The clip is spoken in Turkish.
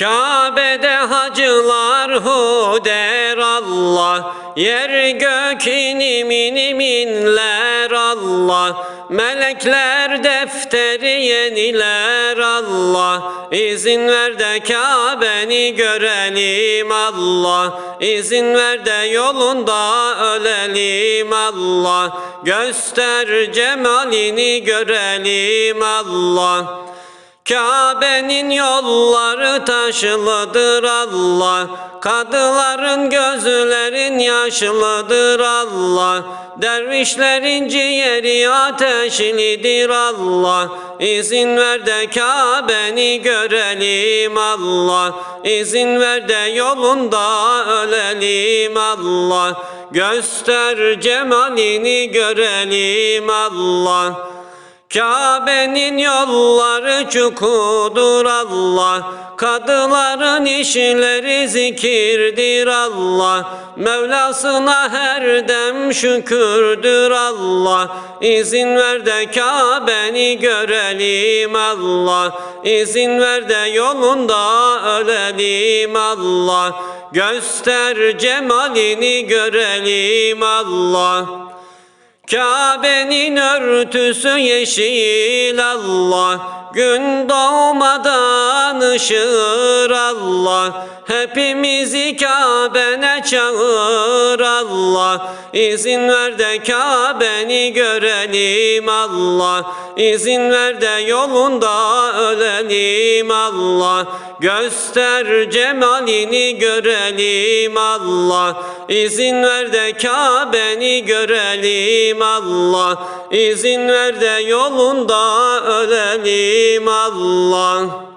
Kabe'de hacılar hu der Allah Yer gök inim inim Allah. Melekler defteri yeniler Allah İzin ver de Kabe'ni görelim Allah. İzin ver de yolunda ölelim Allah. Göster cemalini görelim Allah Kabe'nin yolları taşlıdır Allah. Kadıların gözlerin yaşlıdır Allah. Dervişlerin ciğeri ateşlidir Allah. İzin ver de Kabe'ni görelim Allah. İzin ver de yolunda ölelim Allah. Göster cemalini görelim Allah Kabe'nin yolları çukudur Allah. Kadıların işleri zikirdir Allah. Mevlasına her dem şükürdür Allah. İzin ver de Kabe'ni görelim Allah. İzin ver de yolunda ölelim Allah. Göster cemalini görelim Allah Kabe'nin örtüsü yeşil Allah. Gün doğmadan ışır Allah. Hepimizi Kabe'ne çağır Allah. İzin ver de Kabe'ni görelim Allah. İzin ver de yolunda ölelim Allah. Göster cemalini görelim Allah İzin ver de Kabe'ni görelim Allah. İzin ver de yolunda ölelim Allah